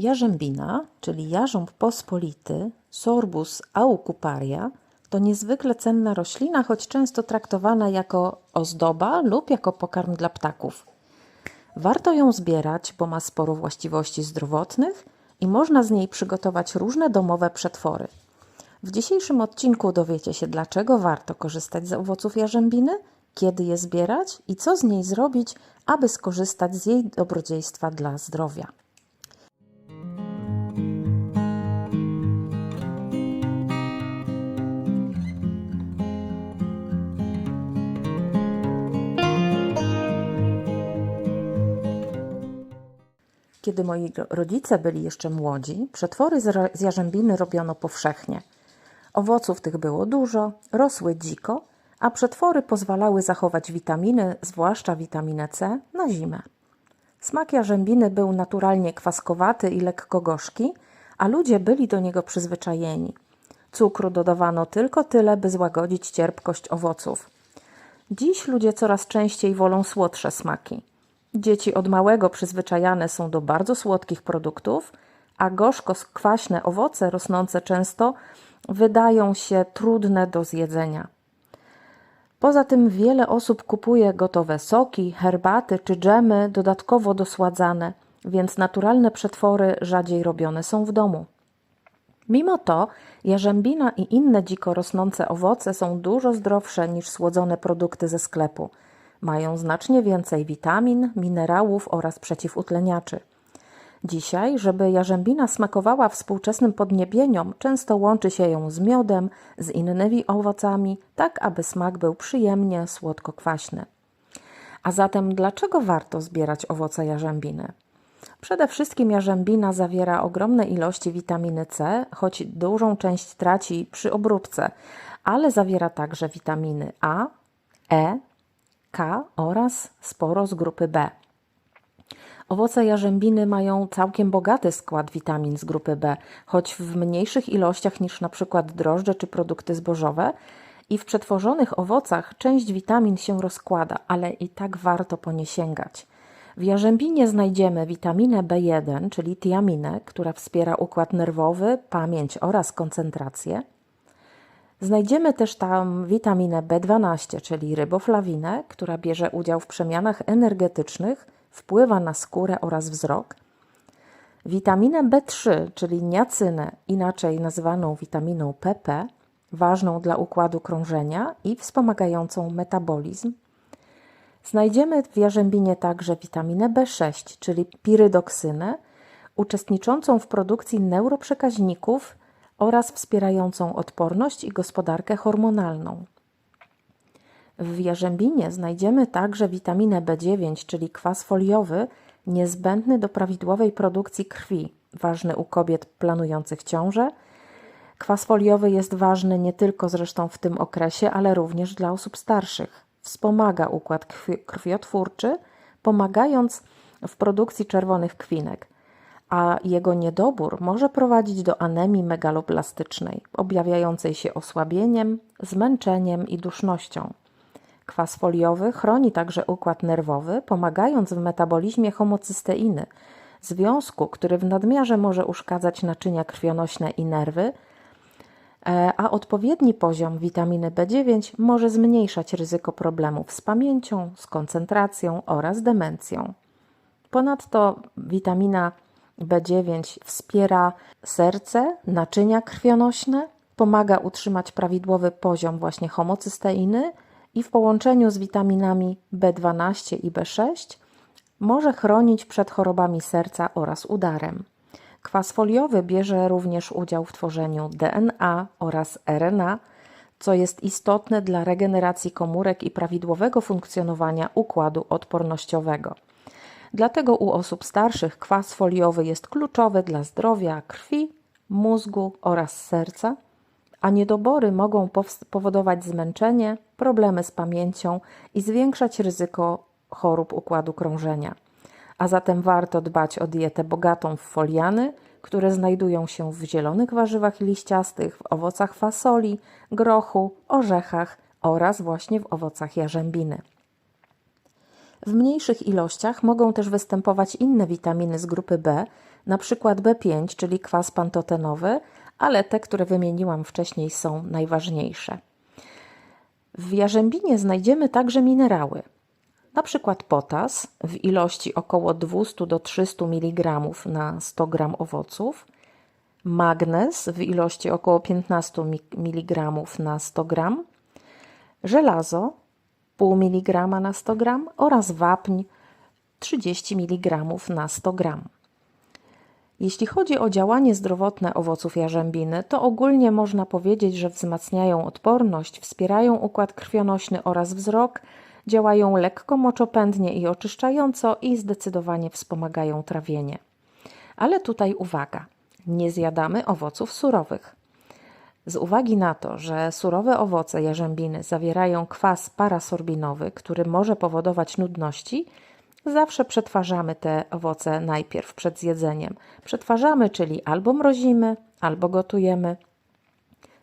Jarzębina, czyli jarząb pospolity, Sorbus aucuparia, to niezwykle cenna roślina, choć często traktowana jako ozdoba lub jako pokarm dla ptaków. Warto ją zbierać, bo ma sporo właściwości zdrowotnych i można z niej przygotować różne domowe przetwory. W dzisiejszym odcinku dowiecie się, dlaczego warto korzystać z owoców jarzębiny, kiedy je zbierać i co z niej zrobić, aby skorzystać z jej dobrodziejstwa dla zdrowia. Kiedy moi rodzice byli jeszcze młodzi, przetwory z jarzębiny robiono powszechnie. Owoców tych było dużo, rosły dziko, a przetwory pozwalały zachować witaminy, zwłaszcza witaminę C, na zimę. Smak jarzębiny był naturalnie kwaskowaty i lekko gorzki, a ludzie byli do niego przyzwyczajeni. Cukru dodawano tylko tyle, by złagodzić cierpkość owoców. Dziś ludzie coraz częściej wolą słodsze smaki. Dzieci od małego przyzwyczajane są do bardzo słodkich produktów, a gorzko-kwaśne owoce rosnące często wydają się trudne do zjedzenia. Poza tym wiele osób kupuje gotowe soki, herbaty czy dżemy dodatkowo dosładzane, więc naturalne przetwory rzadziej robione są w domu. Mimo to jarzębina i inne dziko rosnące owoce są dużo zdrowsze niż słodzone produkty ze sklepu. Mają znacznie więcej witamin, minerałów oraz przeciwutleniaczy. Dzisiaj, żeby jarzębina smakowała współczesnym podniebieniom, często łączy się ją z miodem, z innymi owocami, tak aby smak był przyjemnie słodko-kwaśny. A zatem dlaczego warto zbierać owoce jarzębiny? Przede wszystkim jarzębina zawiera ogromne ilości witaminy C, choć dużą część traci przy obróbce, ale zawiera także witaminy A, E, K oraz sporo z grupy B. Owoce jarzębiny mają całkiem bogaty skład witamin z grupy B, choć w mniejszych ilościach niż przykład drożdże czy produkty zbożowe. I w przetworzonych owocach część witamin się rozkłada, ale i tak warto po nie sięgać. W jarzębinie znajdziemy witaminę B1, czyli tiaminę, która wspiera układ nerwowy, pamięć oraz koncentrację. Znajdziemy też tam witaminę B12, czyli ryboflawinę, która bierze udział w przemianach energetycznych, wpływa na skórę oraz wzrok. Witaminę B3, czyli niacynę, inaczej nazywaną witaminą PP, ważną dla układu krążenia i wspomagającą metabolizm. Znajdziemy w jarzębinie także witaminę B6, czyli pirydoksynę, uczestniczącą w produkcji neuroprzekaźników oraz wspierającą odporność i gospodarkę hormonalną. W jarzębinie znajdziemy także witaminę B9, czyli kwas foliowy, niezbędny do prawidłowej produkcji krwi, ważny u kobiet planujących ciążę. Kwas foliowy jest ważny nie tylko zresztą w tym okresie, ale również dla osób starszych. Wspomaga układ krwi krwiotwórczy, pomagając w produkcji czerwonych kwinek a jego niedobór może prowadzić do anemii megaloblastycznej, objawiającej się osłabieniem, zmęczeniem i dusznością. Kwas foliowy chroni także układ nerwowy, pomagając w metabolizmie homocysteiny, związku, który w nadmiarze może uszkadzać naczynia krwionośne i nerwy, a odpowiedni poziom witaminy B9 może zmniejszać ryzyko problemów z pamięcią, z koncentracją oraz demencją. Ponadto witamina B9 wspiera serce, naczynia krwionośne, pomaga utrzymać prawidłowy poziom właśnie homocysteiny i w połączeniu z witaminami B12 i B6 może chronić przed chorobami serca oraz udarem. Kwas foliowy bierze również udział w tworzeniu DNA oraz RNA, co jest istotne dla regeneracji komórek i prawidłowego funkcjonowania układu odpornościowego. Dlatego u osób starszych kwas foliowy jest kluczowy dla zdrowia krwi, mózgu oraz serca, a niedobory mogą powodować zmęczenie, problemy z pamięcią i zwiększać ryzyko chorób układu krążenia. A zatem warto dbać o dietę bogatą w foliany, które znajdują się w zielonych warzywach liściastych, w owocach fasoli, grochu, orzechach oraz właśnie w owocach jarzębiny. W mniejszych ilościach mogą też występować inne witaminy z grupy B, przykład B5, czyli kwas pantotenowy, ale te, które wymieniłam wcześniej, są najważniejsze. W jarzębinie znajdziemy także minerały, przykład potas w ilości około 200 do 300 mg na 100 g owoców, magnez w ilości około 15 mg na 100 g, żelazo pół mg na 100 g oraz wapń 30 mg na 100 g. Jeśli chodzi o działanie zdrowotne owoców jarzębiny, to ogólnie można powiedzieć, że wzmacniają odporność, wspierają układ krwionośny oraz wzrok, działają lekko moczopędnie i oczyszczająco i zdecydowanie wspomagają trawienie. Ale tutaj uwaga, nie zjadamy owoców surowych. Z uwagi na to, że surowe owoce jarzębiny zawierają kwas parasorbinowy, który może powodować nudności, zawsze przetwarzamy te owoce najpierw przed zjedzeniem. Przetwarzamy, czyli albo mrozimy, albo gotujemy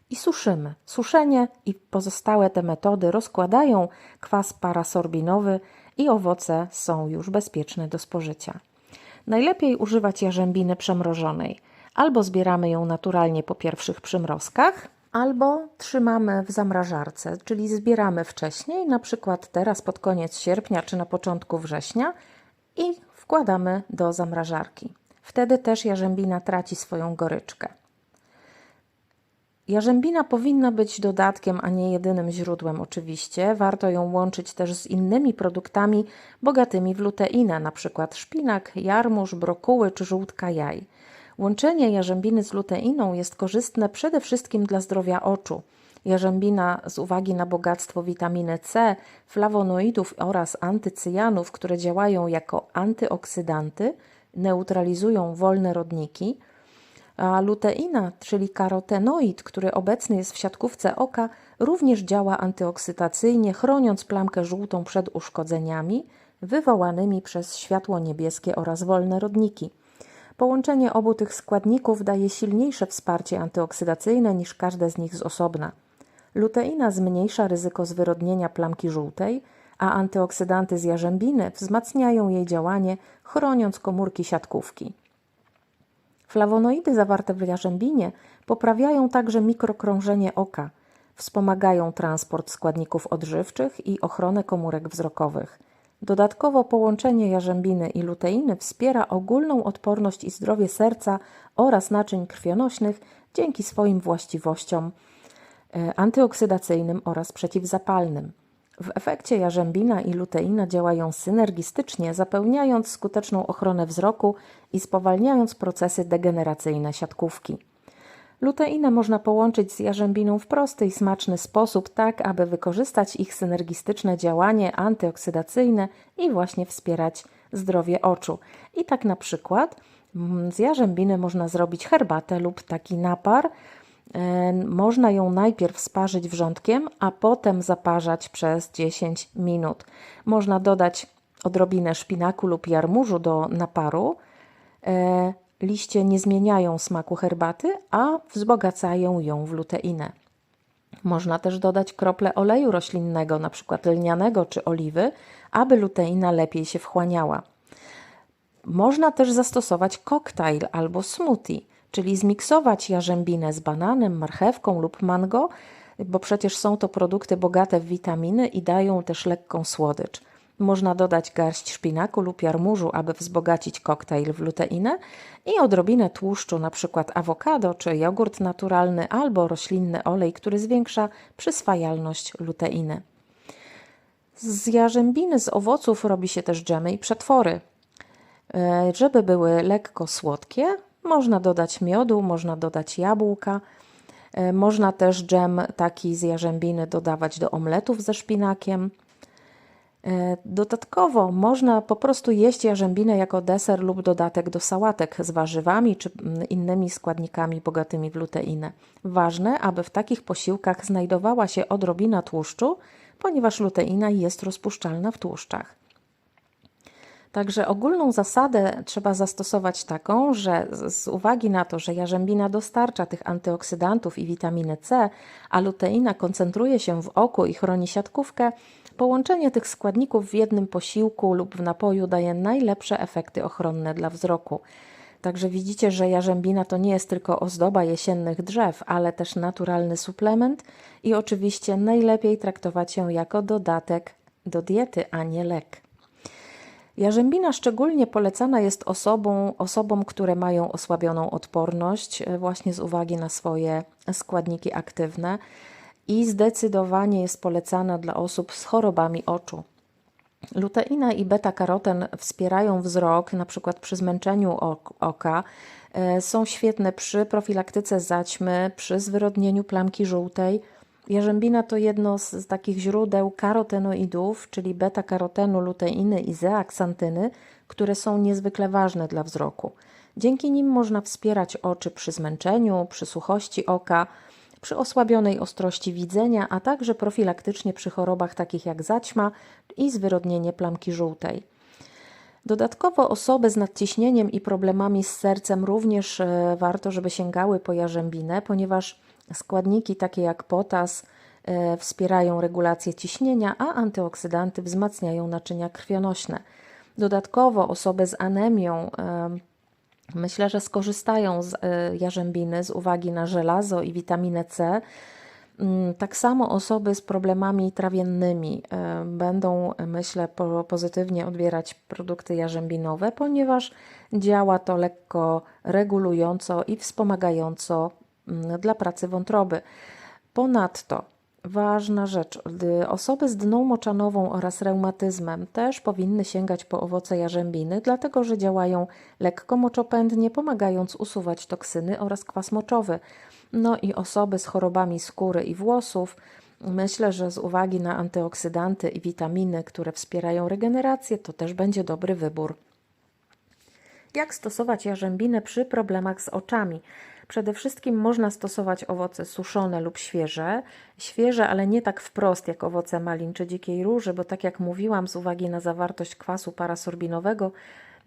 i suszymy. Suszenie i pozostałe te metody rozkładają kwas parasorbinowy i owoce są już bezpieczne do spożycia. Najlepiej używać jarzębiny przemrożonej. Albo zbieramy ją naturalnie po pierwszych przymrozkach, albo trzymamy w zamrażarce, czyli zbieramy wcześniej, na przykład teraz pod koniec sierpnia czy na początku września i wkładamy do zamrażarki. Wtedy też jarzębina traci swoją goryczkę. Jarzębina powinna być dodatkiem, a nie jedynym źródłem oczywiście. Warto ją łączyć też z innymi produktami bogatymi w luteinę, np. szpinak, jarmuż, brokuły czy żółtka jaj. Łączenie jarzębiny z luteiną jest korzystne przede wszystkim dla zdrowia oczu. Jarzębina z uwagi na bogactwo witaminy C, flawonoidów oraz antycyjanów, które działają jako antyoksydanty, neutralizują wolne rodniki, a luteina, czyli karotenoid, który obecny jest w siatkówce oka, również działa antyoksydacyjnie, chroniąc plamkę żółtą przed uszkodzeniami wywołanymi przez światło niebieskie oraz wolne rodniki. Połączenie obu tych składników daje silniejsze wsparcie antyoksydacyjne niż każde z nich z osobna. Luteina zmniejsza ryzyko zwyrodnienia plamki żółtej, a antyoksydanty z jarzębiny wzmacniają jej działanie, chroniąc komórki siatkówki. Flawonoidy zawarte w jarzębinie poprawiają także mikrokrążenie oka, wspomagają transport składników odżywczych i ochronę komórek wzrokowych. Dodatkowo połączenie jarzębiny i luteiny wspiera ogólną odporność i zdrowie serca oraz naczyń krwionośnych dzięki swoim właściwościom e, antyoksydacyjnym oraz przeciwzapalnym. W efekcie jarzębina i luteina działają synergistycznie, zapewniając skuteczną ochronę wzroku i spowalniając procesy degeneracyjne siatkówki. Luteinę można połączyć z jarzębiną w prosty i smaczny sposób, tak aby wykorzystać ich synergistyczne działanie antyoksydacyjne i właśnie wspierać zdrowie oczu. I tak na przykład mm, z jarzębiny można zrobić herbatę lub taki napar. E, można ją najpierw sparzyć wrzątkiem, a potem zaparzać przez 10 minut. Można dodać odrobinę szpinaku lub jarmużu do naparu e, Liście nie zmieniają smaku herbaty, a wzbogacają ją w luteinę. Można też dodać krople oleju roślinnego, np. lnianego czy oliwy, aby luteina lepiej się wchłaniała. Można też zastosować koktajl albo smoothie, czyli zmiksować jarzębinę z bananem, marchewką lub mango, bo przecież są to produkty bogate w witaminy i dają też lekką słodycz. Można dodać garść szpinaku lub jarmużu, aby wzbogacić koktajl w luteinę i odrobinę tłuszczu, np. awokado czy jogurt naturalny albo roślinny olej, który zwiększa przyswajalność luteiny. Z jarzębiny z owoców robi się też dżemy i przetwory. E, żeby były lekko słodkie, można dodać miodu, można dodać jabłka. E, można też dżem taki z jarzębiny dodawać do omletów ze szpinakiem. E, dodatkowo można po prostu jeść jarzębinę jako deser lub dodatek do sałatek z warzywami czy mm, innymi składnikami bogatymi w luteinę. Ważne, aby w takich posiłkach znajdowała się odrobina tłuszczu, ponieważ luteina jest rozpuszczalna w tłuszczach. Także ogólną zasadę trzeba zastosować taką, że z uwagi na to, że jarzębina dostarcza tych antyoksydantów i witaminy C, a luteina koncentruje się w oku i chroni siatkówkę, Połączenie tych składników w jednym posiłku lub w napoju daje najlepsze efekty ochronne dla wzroku. Także widzicie, że jarzębina to nie jest tylko ozdoba jesiennych drzew, ale też naturalny suplement i oczywiście najlepiej traktować ją jako dodatek do diety, a nie lek. Jarzębina szczególnie polecana jest osobom, osobom, które mają osłabioną odporność, e, właśnie z uwagi na swoje składniki aktywne, i zdecydowanie jest polecana dla osób z chorobami oczu. Luteina i beta-karoten wspierają wzrok, na przykład przy zmęczeniu oka. E, są świetne przy profilaktyce zaćmy, przy zwyrodnieniu plamki żółtej. Jarzębina to jedno z, z takich źródeł karotenoidów, czyli beta-karotenu, luteiny i zeaksantyny, które są niezwykle ważne dla wzroku. Dzięki nim można wspierać oczy przy zmęczeniu, przy suchości oka, przy osłabionej ostrości widzenia, a także profilaktycznie przy chorobach takich jak zaćma i zwyrodnienie plamki żółtej. Dodatkowo osoby z nadciśnieniem i problemami z sercem również e, warto, żeby sięgały po jarzębinę, ponieważ składniki takie jak potas e, wspierają regulację ciśnienia, a antyoksydanty wzmacniają naczynia krwionośne. Dodatkowo osoby z anemią e, Myślę, że skorzystają z e, jarzębiny z uwagi na żelazo i witaminę C. Mm, tak samo osoby z problemami trawiennymi będą, myślę, pozytywnie odbierać produkty jarzębinowe, ponieważ działa to lekko regulująco i wspomagająco dla pracy wątroby. Ponadto Ważna rzecz. Osoby z dną moczanową oraz reumatyzmem też powinny sięgać po owoce jarzębiny, dlatego że działają lekko moczopędnie, pomagając usuwać toksyny oraz kwas moczowy. No i osoby z chorobami skóry i włosów, myślę, że z uwagi na antyoksydanty i witaminy, które wspierają regenerację, to też będzie dobry wybór. Jak stosować jarzębinę przy problemach z oczami? Przede wszystkim można stosować owoce suszone lub świeże. Świeże, ale nie tak wprost jak owoce malin czy dzikiej róży, bo tak jak mówiłam, z uwagi na zawartość kwasu parasorbinowego,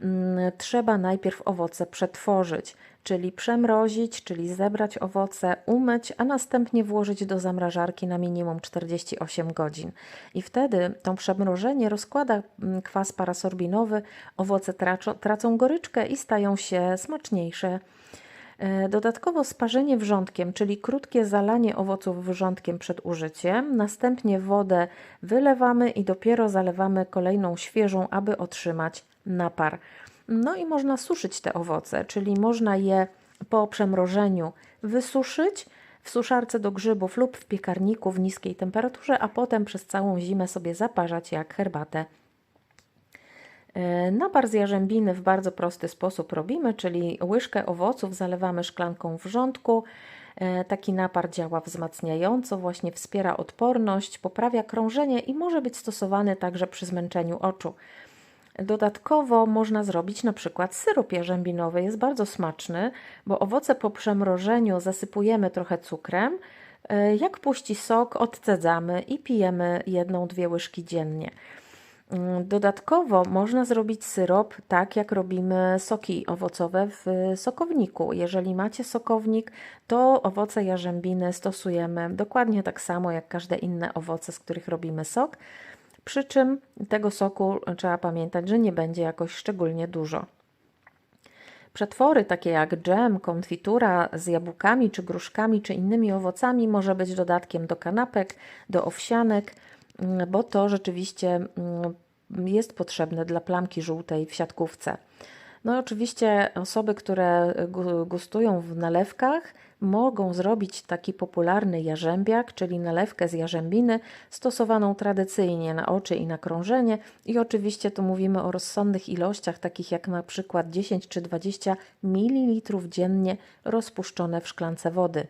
mm, trzeba najpierw owoce przetworzyć, czyli przemrozić, czyli zebrać owoce, umyć, a następnie włożyć do zamrażarki na minimum 48 godzin. I wtedy to przemrożenie rozkłada mm, kwas parasorbinowy, owoce tracą, tracą goryczkę i stają się smaczniejsze dodatkowo sparzenie wrzątkiem, czyli krótkie zalanie owoców wrzątkiem przed użyciem. Następnie wodę wylewamy i dopiero zalewamy kolejną świeżą, aby otrzymać napar. No i można suszyć te owoce, czyli można je po przemrożeniu wysuszyć w suszarce do grzybów lub w piekarniku w niskiej temperaturze, a potem przez całą zimę sobie zaparzać jak herbatę E, napar z jarzębiny w bardzo prosty sposób robimy, czyli łyżkę owoców zalewamy szklanką wrzątku. E, taki napar działa wzmacniająco, właśnie wspiera odporność, poprawia krążenie i może być stosowany także przy zmęczeniu oczu. Dodatkowo można zrobić na przykład syrop jarzębinowy. Jest bardzo smaczny, bo owoce po przemrożeniu zasypujemy trochę cukrem. E, jak puści sok, odcedzamy i pijemy jedną, dwie łyżki dziennie. Mm, dodatkowo można zrobić syrop tak, jak robimy soki owocowe w sokowniku. Jeżeli macie sokownik, to owoce jarzębiny stosujemy dokładnie tak samo jak każde inne owoce, z których robimy sok. Przy czym tego soku trzeba pamiętać, że nie będzie jakoś szczególnie dużo. Przetwory takie jak dżem, konfitura z jabłkami czy gruszkami czy innymi owocami może być dodatkiem do kanapek, do owsianek bo to rzeczywiście mm, jest potrzebne dla plamki żółtej w siatkówce. No i oczywiście osoby, które gustują w nalewkach, mogą zrobić taki popularny jarzębiak, czyli nalewkę z jarzębiny stosowaną tradycyjnie na oczy i na krążenie i oczywiście tu mówimy o rozsądnych ilościach, takich jak na przykład 10 czy 20 ml dziennie rozpuszczone w szklance wody.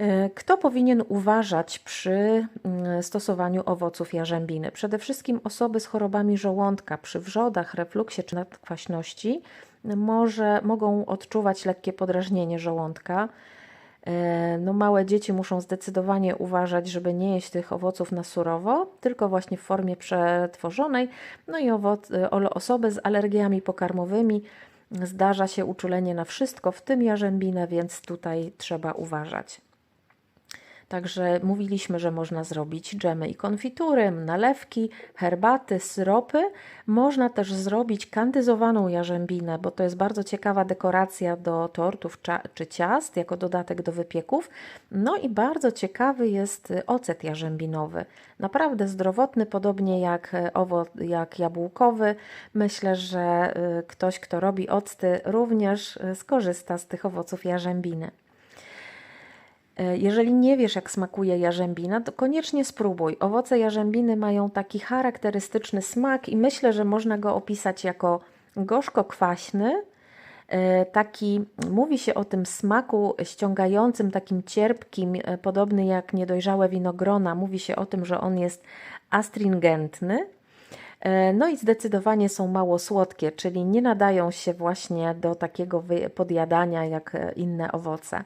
E, kto powinien uważać przy mm, stosowaniu owoców jarzębiny? Przede wszystkim osoby z chorobami żołądka, przy wrzodach, refluksie czy nadkwaśności może, mogą odczuwać lekkie podrażnienie żołądka. E, no, małe dzieci muszą zdecydowanie uważać, żeby nie jeść tych owoców na surowo, tylko właśnie w formie przetworzonej. No i e, osoby z alergiami pokarmowymi zdarza się uczulenie na wszystko, w tym jarzębinę, więc tutaj trzeba uważać. Także mówiliśmy, że można zrobić dżemy i konfitury, nalewki, herbaty, syropy. Można też zrobić kandyzowaną jarzębinę, bo to jest bardzo ciekawa dekoracja do tortów czy ciast, jako dodatek do wypieków. No i bardzo ciekawy jest ocet jarzębinowy. Naprawdę zdrowotny, podobnie jak owoc, jak jabłkowy. Myślę, że y, ktoś, kto robi octy, również y, skorzysta z tych owoców jarzębiny. E, jeżeli nie wiesz, jak smakuje jarzębina, to koniecznie spróbuj. Owoce jarzębiny mają taki charakterystyczny smak i myślę, że można go opisać jako gorzko-kwaśny. E, taki, mówi się o tym smaku ściągającym, takim cierpkim, e, podobny jak niedojrzałe winogrona. Mówi się o tym, że on jest astringentny. No i zdecydowanie są mało słodkie, czyli nie nadają się właśnie do takiego podjadania jak inne owoce.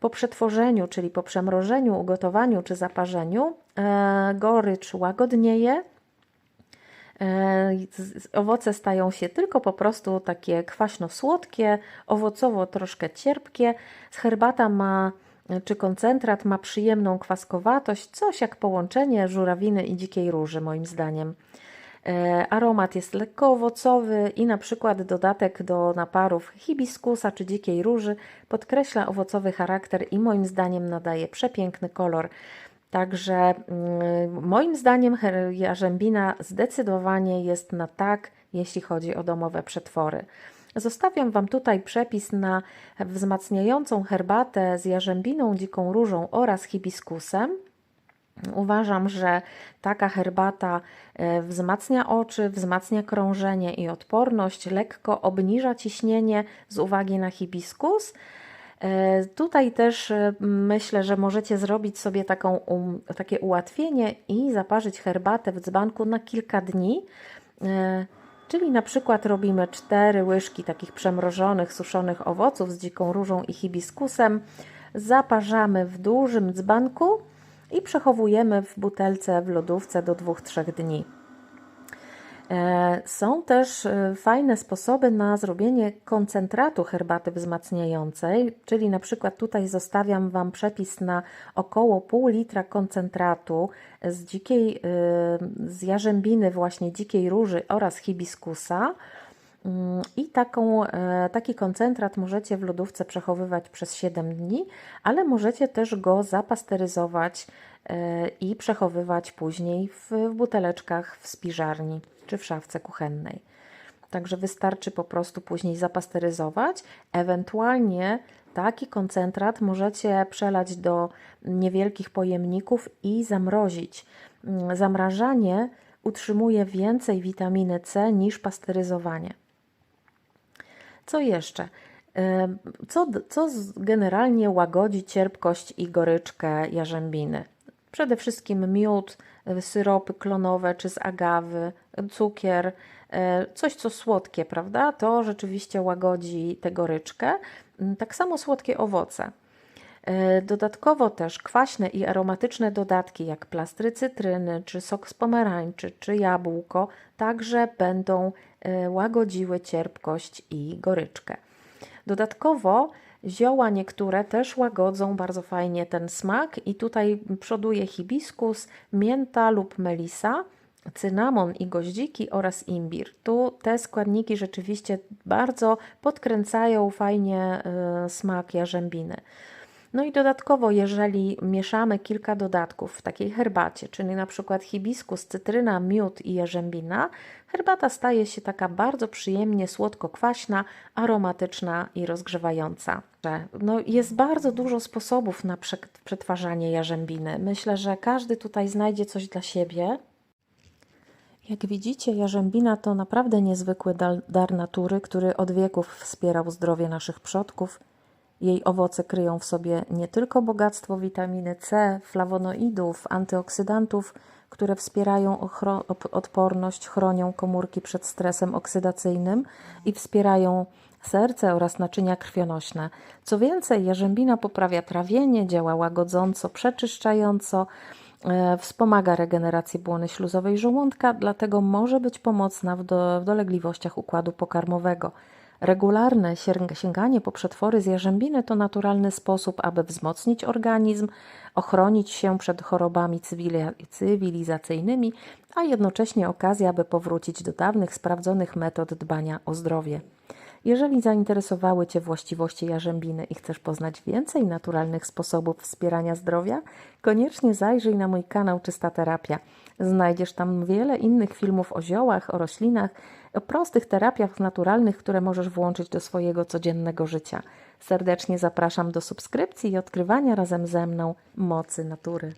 Po przetworzeniu, czyli po przemrożeniu, ugotowaniu czy zaparzeniu, e, gorycz łagodnieje. E, owoce stają się tylko po prostu takie kwaśno-słodkie, owocowo troszkę cierpkie. Herbata ma czy koncentrat ma przyjemną kwaskowatość, coś jak połączenie żurawiny i dzikiej róży, moim zdaniem. E, aromat jest lekko owocowy i na przykład dodatek do naparów hibiskusa czy dzikiej róży podkreśla owocowy charakter i moim zdaniem nadaje przepiękny kolor. Także mm, moim zdaniem jarzębina zdecydowanie jest na tak, jeśli chodzi o domowe przetwory. Zostawiam Wam tutaj przepis na wzmacniającą herbatę z jarzębiną, dziką różą oraz hibiskusem. Uważam, że taka herbata e, wzmacnia oczy, wzmacnia krążenie i odporność, lekko obniża ciśnienie z uwagi na hibiskus. E, tutaj też e, myślę, że możecie zrobić sobie taką, um, takie ułatwienie i zaparzyć herbatę w dzbanku na kilka dni. Czyli na przykład robimy cztery łyżki takich przemrożonych, suszonych owoców z dziką różą i hibiskusem. Zaparzamy w dużym dzbanku i przechowujemy w butelce w lodówce do 2-3 dni. E, są też e, fajne sposoby na zrobienie koncentratu herbaty wzmacniającej, czyli na przykład tutaj zostawiam Wam przepis na około pół litra koncentratu z dzikiej, e, z jarzębiny właśnie dzikiej róży oraz hibiskusa. Mm, I taką, taki koncentrat możecie w lodówce przechowywać przez 7 dni, ale możecie też go zapasteryzować i przechowywać później w, w buteleczkach w spiżarni czy w szafce kuchennej. Także wystarczy po prostu później zapasteryzować. Ewentualnie taki koncentrat możecie przelać do niewielkich pojemników i zamrozić. Mm, zamrażanie utrzymuje więcej witaminy C niż pasteryzowanie. Co jeszcze? Co, co generalnie łagodzi cierpkość i goryczkę jarzębiny? Przede wszystkim miód, e, syropy klonowe czy z agawy, cukier, e, coś co słodkie, prawda? To rzeczywiście łagodzi tę goryczkę. Mm, tak samo słodkie owoce. E, dodatkowo też kwaśne i aromatyczne dodatki jak plastry cytryny, czy sok z pomarańczy, czy jabłko także będą łagodziły cierpkość i goryczkę. Dodatkowo Zioła niektóre też łagodzą bardzo fajnie ten smak i tutaj przoduje hibiskus, mięta lub melisa, cynamon i goździki oraz imbir. Tu te składniki rzeczywiście bardzo podkręcają fajnie y, smak jarzębiny. No i dodatkowo, jeżeli mieszamy kilka dodatków w takiej herbacie, czyli na przykład hibiskus, cytryna, miód i jarzębina, herbata staje się taka bardzo przyjemnie słodko-kwaśna, aromatyczna i rozgrzewająca. No, jest bardzo dużo sposobów na przetwarzanie jarzębiny. Myślę, że każdy tutaj znajdzie coś dla siebie. Jak widzicie, jarzębina to naprawdę niezwykły dar natury, który od wieków wspierał zdrowie naszych przodków jej owoce kryją w sobie nie tylko bogactwo witaminy C, flawonoidów, antyoksydantów, które wspierają odporność, chronią komórki przed stresem oksydacyjnym i wspierają serce oraz naczynia krwionośne. Co więcej, jarzębina poprawia trawienie, działa łagodząco, przeczyszczająco, e, wspomaga regenerację błony śluzowej żołądka, dlatego może być pomocna w, do, w dolegliwościach układu pokarmowego. Regularne sięg- sięganie po przetwory z jarzębiny to naturalny sposób, aby wzmocnić organizm, ochronić się przed chorobami cywili- cywilizacyjnymi, a jednocześnie okazja, aby powrócić do dawnych, sprawdzonych metod dbania o zdrowie. Jeżeli zainteresowały Cię właściwości jarzębiny i chcesz poznać więcej naturalnych sposobów wspierania zdrowia, koniecznie zajrzyj na mój kanał Czysta Terapia. Znajdziesz tam wiele innych filmów o ziołach, o roślinach, o prostych terapiach naturalnych, które możesz włączyć do swojego codziennego życia. Serdecznie zapraszam do subskrypcji i odkrywania razem ze mną mocy natury.